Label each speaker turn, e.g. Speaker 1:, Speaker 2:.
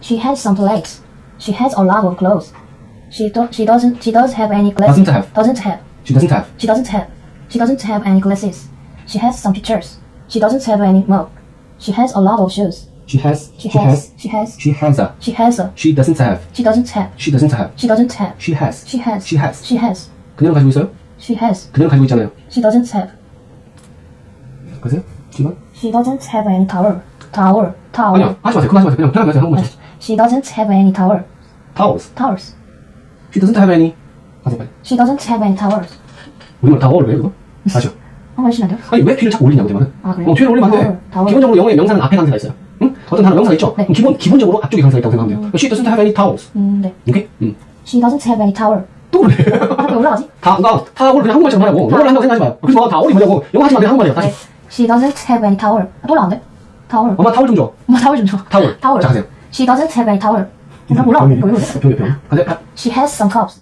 Speaker 1: She has some plates. She has a lot of clothes. She do, she doesn't she doesn't have any
Speaker 2: Doesn't
Speaker 1: glasses.
Speaker 2: have.
Speaker 1: Doesn't have.
Speaker 2: She doesn't have.
Speaker 1: She doesn't have. She doesn't have any glasses. She has some pictures. She doesn't have any mug. She has a lot of shoes.
Speaker 2: She has.
Speaker 1: She has. She has.
Speaker 2: She has a.
Speaker 1: She has a.
Speaker 2: She doesn't have.
Speaker 1: She doesn't have.
Speaker 2: She doesn't have.
Speaker 1: She doesn't have.
Speaker 2: She has.
Speaker 1: She has.
Speaker 2: She has.
Speaker 1: She has.
Speaker 2: 그녀는 가지고 있어요?
Speaker 1: She has.
Speaker 2: 그녀는 가지고 있잖아요.
Speaker 1: She doesn't have.
Speaker 2: 그러세요? 지금?
Speaker 1: She doesn't have any towel. Towel. Towel.
Speaker 2: 아니야. 하지 마세요. 그거 하지 마세요. 그냥 편하게 하세요. 한국말 쳐.
Speaker 1: She doesn't have any towel.
Speaker 2: Towels.
Speaker 1: Towels.
Speaker 2: She doesn't have any. 하세요 빨리.
Speaker 1: She doesn't have any towels.
Speaker 2: 우리말 타워를 왜 그거? 다시요.
Speaker 1: 한번 해주시면 안 돼요?
Speaker 2: 아니 왜 뒤를 자꾸 올리냐고 제 말은.
Speaker 1: 아, 그래요?
Speaker 2: 어, 뒤를 올리면 안 돼.
Speaker 1: 타월.
Speaker 2: 기본적으로 영어에 명사는 앞에 강세가 있어요. 응? 어떤 단어 명사가 있죠?
Speaker 1: 네.
Speaker 2: 그럼 기본 기본적으로 앞쪽에 강세가 있다고 생각하면 돼요. She doesn't have any towels.
Speaker 1: 음, 네.
Speaker 2: 오케이? 응.
Speaker 1: She doesn't have any towel.
Speaker 2: 또 그래.
Speaker 1: 왜 올라가지?
Speaker 2: 다, 나, 타월 그냥 한국말처럼 하라고. 영어를 한다고 생각하지 마요. 그래서 뭐, 타월이 뭐냐고. 영어 하지 마. 그냥 한국말이야. 다시.
Speaker 1: 네. She doesn't have any towel. 아, 또 올라간대? 타월.
Speaker 2: 엄마 타월 좀 줘.
Speaker 1: 엄마 타월 좀 줘.
Speaker 2: 타월.
Speaker 1: 타월.
Speaker 2: 자, 가세요.
Speaker 1: She doesn't have a towel. 몰라. She has some cups.